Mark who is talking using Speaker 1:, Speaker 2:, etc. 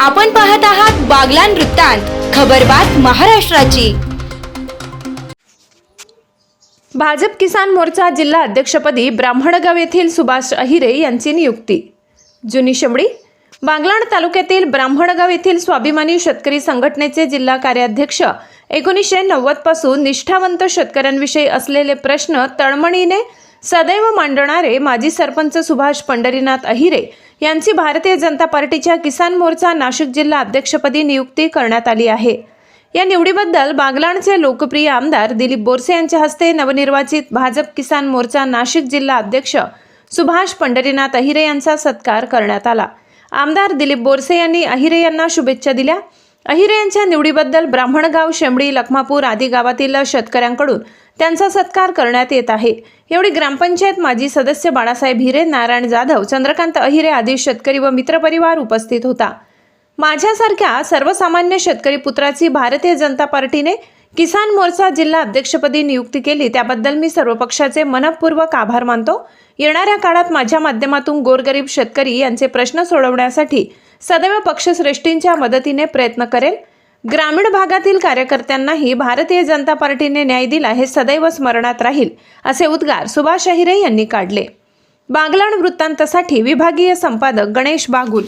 Speaker 1: आपण पाहत आहात बागलान वृत्तांत खबरबात महाराष्ट्राची.
Speaker 2: भाजप किसान मोर्चा जिल्हा अध्यक्षपदी ब्राह्मणगाव येथील सुभाष अहिरे यांची नियुक्ती. जुनी शमडी बागलाण तालुक्यातील ब्राह्मणगाव येथील स्वाभिमानी शेतकरी संघटनेचे जिल्हा कार्याध्यक्ष एकोणीसशे नव्वदपासून निष्ठावंत शेतकऱ्यांविषयी असलेले प्रश्न तळमळीने सदैव मांडणारे माजी सरपंच सुभाष पंढरीनाथ अहिरे यांची भारतीय जनता पार्टीच्या किसान मोर्चा नाशिक जिल्हा अध्यक्षपदी नियुक्ती करण्यात आली आहे. या निवडीबद्दल बागलाणचे लोकप्रिय आमदार दिलीप बोरसे यांच्या हस्ते नवनिर्वाचित भाजप किसान मोर्चा नाशिक जिल्हा अध्यक्ष सुभाष पंढरीनाथ अहिरे यांचा सत्कार करण्यात आला. आमदार दिलीप बोरसे यांनी अहिरे यांना शुभेच्छा दिल्या. अहिरे यांच्या निवडीबद्दल ब्राह्मणगाव शेंबडी लखमापूर आदी गावातील शेतकऱ्यांकडून त्यांचा सत्कार करण्यात येत आहे. एवढी ग्रामपंचायत माजी सदस्य बाळासाहेब हिरे नारायण जाधव चंद्रकांत अहिरे आदी शेतकरी व मित्रपरिवार उपस्थित होता. माझ्यासारख्या सर्वसामान्य शेतकरी पुत्राची भारतीय जनता पार्टीने किसान मोर्चा जिल्हा अध्यक्षपदी नियुक्ती केली. त्याबद्दल मी सर्व पक्षाचे मनपूर्वक आभार मानतो. येणाऱ्या काळात माझ्या माध्यमातून गोरगरीब शेतकरी यांचे प्रश्न सोडवण्यासाठी सदैव पक्षश्रेष्ठींच्या मदतीने प्रयत्न करेल. ग्रामीण भागातील कार्यकर्त्यांनाही भारतीय जनता पार्टीने न्याय दिला हे सदैव स्मरणात राहील असे उद्गार सुभाष अहिरे यांनी काढले. बागलाण वृत्तांतसाठी विभागीय संपादक गणेश बागुल.